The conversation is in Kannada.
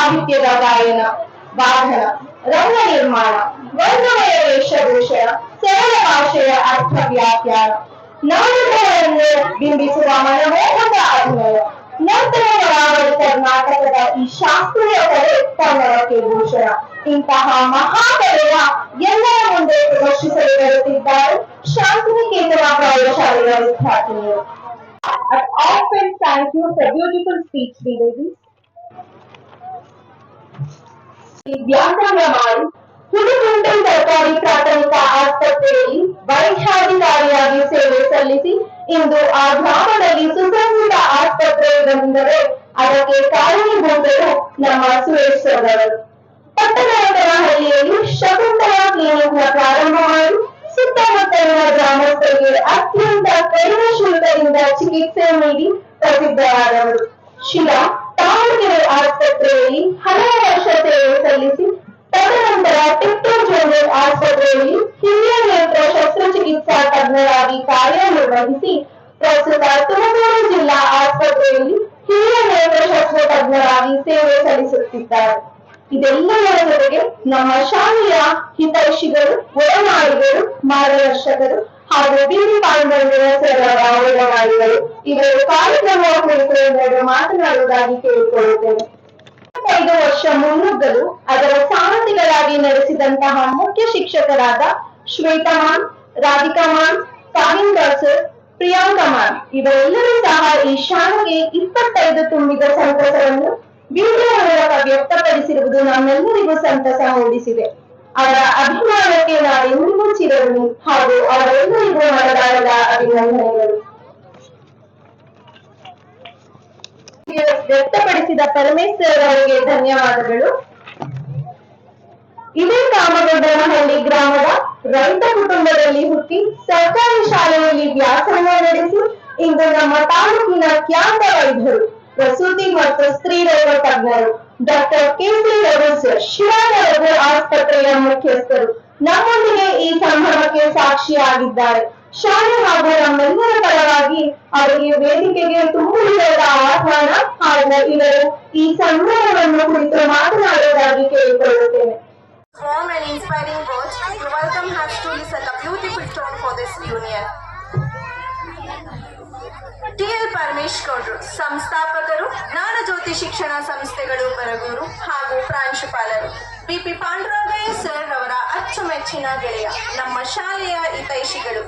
ಸಾಹಿತ್ಯದ ಗಾಯನ ವಾದನ ರಂಗ ನಿರ್ಮಾಣ ವರ್ಣಮಯ ವೇಷಭೂಷಣ ಸರಳ ಭಾಷೆಯ ಅರ್ಥ ವ್ಯಾಖ್ಯಾನ ನಾಟಕಗಳನ್ನು ಬಿಂಬಿಸುವ ಮನಮೋಹಕ ಅಭಿನಯ ನಂತರ ಕರಾವಳಿ ಕರ್ನಾಟಕದ ಈ ಶಾಸ್ತ್ರೀಯ ಕಲೆ ಕನ್ನಡಕ್ಕೆ ಭೂಷಣ ಇಂತಹ ಮಹಾಕಲೆಯ ಎಲ್ಲರ ಮುಂದೆ ಪ್ರದರ್ಶಿಸಲು ಬರುತ್ತಿದ್ದಾರೆ ಶಾಂತಿನಿಕೇತನ ಪ್ರೌಢಶಾಲೆಯ ವಿದ್ಯಾರ್ಥಿನಿಯರು I often thank you for beautiful speech, ladies. ಮಾಡಿ ಹುಡುಗುಂಟೆ ಸರ್ಕಾರಿ ಪ್ರಾಥಮಿಕ ಆಸ್ಪತ್ರೆಯಲ್ಲಿ ವೈಶಾಧಿಕಾರಿಯಾಗಿ ಸೇವೆ ಸಲ್ಲಿಸಿ ಇಂದು ಆ ಗ್ರಾಮದಲ್ಲಿ ಸುಸಜ್ಜಿತ ಆಸ್ಪತ್ರೆ ಬಂದರೆ ಅದಕ್ಕೆ ಕಾರಣೀಭೂತರು ನಮ್ಮ ಸುರೇಶ್ ಸರ್ ಅವರು ಪಟ್ಟಣಹಳ್ಳಿಯಲ್ಲಿ ಶಕುಂತಲಾ ಕ್ಲಿನಿಕ್ನ ಪ್ರಾರಂಭ ಮಾಡಿ ಸುತ್ತಮುತ್ತಲಿನ ಗ್ರಾಮಸ್ಥರಿಗೆ ಅತ್ಯಂತ ಕಡಿಮೆ ಶುಲ್ಕದಿಂದ ಚಿಕಿತ್ಸೆ ನೀಡಿ ಪ್ರಸಿದ್ಧರಾದವರು. ಶಿಲಾ ತಾವಣಗೆರೆ ಆಸ್ಪತ್ರೆಯಲ್ಲಿ ಕಾರ್ಯನಿರ್ವಹಿಸಿ ಪ್ರಸ್ತುತ ತುಮಕೂರು ಜಿಲ್ಲಾ ಆಸ್ಪತ್ರೆಯಲ್ಲಿ ಹಿರಿಯ ನೇತ್ರಶಾಸ್ತ್ರ ತಜ್ಞರಾಗಿ ಸೇವೆ ಸಲ್ಲಿಸುತ್ತಿದ್ದಾರೆ. ಇದೆಲ್ಲದರ ಜೊತೆಗೆ ನಮ್ಮ ಶಾಲೆಯ ಹಿತೈಷಿಗಳು ಒಡನಾಡಿಗಳು ಮಾರ್ಗದರ್ಶಕರು ಹಾಗೂ ಬೀದಿ ಪಾಂಡವರ ಸರಳ ಒಡನಾಡಿಗಳು ಇವರು ಕಾರ್ಯಕ್ರಮದ ಕುರಿತು ಮಾತನಾಡುವುದಾಗಿ ಕೇಳಿಕೊಳ್ಳುತ್ತೇನೆ. ಐದು ವರ್ಷ ಮುನ್ನುಗ್ಗಲು ಅದರ ಸಾರಥಿಗಳಾಗಿ ನಡೆಸಿದಂತಹ ಮುಖ್ಯ ಶಿಕ್ಷಕರಾದ ಶ್ವೇತಮಾನ್ ರಾಧಿಕಾಮಾನ್ ಕಾವಿಂದರ್ ಪ್ರಿಯಾಂಕಾ ಪ್ರಿಯಾಂಕಮಾನ್ ಇವರೆಲ್ಲರೂ ಸಹ ಈ ಶಾಲೆಗೆ ಇಪ್ಪತ್ತೈದು ತುಂಬಿದ ಸಂತಸವನ್ನು ವಿಡಿಯೋ ಮೂಲಕ ವ್ಯಕ್ತಪಡಿಸಿರುವುದು ನಮ್ಮೆಲ್ಲರಿಗೂ ಸಂತಸ ಮೂಡಿಸಿದೆ. ಅವರ ಅಭಿಮಾನಕ್ಕೆ ನಾವೆಂದಿಗೂ ಚಿರವು ಹಾಗೂ ಅವರೆಲ್ಲರಿಗೂ ಮನದಾಳದ ಅಭಿನಂದನೆಗಳು. ವ್ಯಕ್ತಪಡಿಸಿದ ಪರಮೇಶ್ವರ್ ಅವರಿಗೆ ಧನ್ಯವಾದಗಳು. ಇದೇ ಕಾಮಗೊಂಡನಹಳ್ಳಿ ಗ್ರಾಮದ ರೈತ ಕುಟುಂಬದಲ್ಲಿ ಹುಟ್ಟಿ ಸರ್ಕಾರಿ ಶಾಲೆಯಲ್ಲಿ ವ್ಯಾಸಂಗ ನಡೆಸಿ ಇಂದು ನಮ್ಮ ತಾಲೂಕಿನ ಖ್ಯಾತ ವೈದ್ಯರು, ಪ್ರಸೂತಿ ಮತ್ತು ಸ್ತ್ರೀ ರೋಗ ತಜ್ಞರು, ಡಾಕ್ಟರ್ ಕೆಸಿ ರಘು ರಘು ಆಸ್ಪತ್ರೆಯ ಮುಖ್ಯಸ್ಥರು ನಮ್ಮೊಂದಿಗೆ ಈ ಸಂಭ್ರಮಕ್ಕೆ ಸಾಕ್ಷಿಯಾಗಿದ್ದಾರೆ. ಶಾಲೆ ಹಾಗೂ ನಮ್ಮೆಲ್ಲರ ಪರವಾಗಿ ಅವರಿಗೆ ವೇದಿಕೆಗೆ ತುಂಬುವುದರ ಆಹ್ವಾನ ಹಾಗೂ ಇವರು ಈ ಸಂಭ್ರಮವನ್ನು ಕುರಿತು ಮಾತನಾಡುವುದಾಗಿ ಕೇಳಿಕೊಳ್ಳುತ್ತೇನೆ. Warm and to welcome has truly set a beautiful tone for this union. T L Paramesh ಗೌಡ್ರು ಸಂಸ್ಥಾಪಕರು ಜ್ಞಾನಜ್ಯೋತಿ ಶಿಕ್ಷಣ ಸಂಸ್ಥೆಗಳು ಬರಗೂರು ಹಾಗೂ ಪ್ರಾಂಶುಪಾಲರು ಬಿಪಿ ಪಾಂಡುರಂಗಯ್ಯ ಸರ್ ಅವರ ಅಚ್ಚುಮೆಚ್ಚಿನ ಗೆಳೆಯ, ನಮ್ಮ ಶಾಲೆಯ ಹಿತೈಷಿಗಳು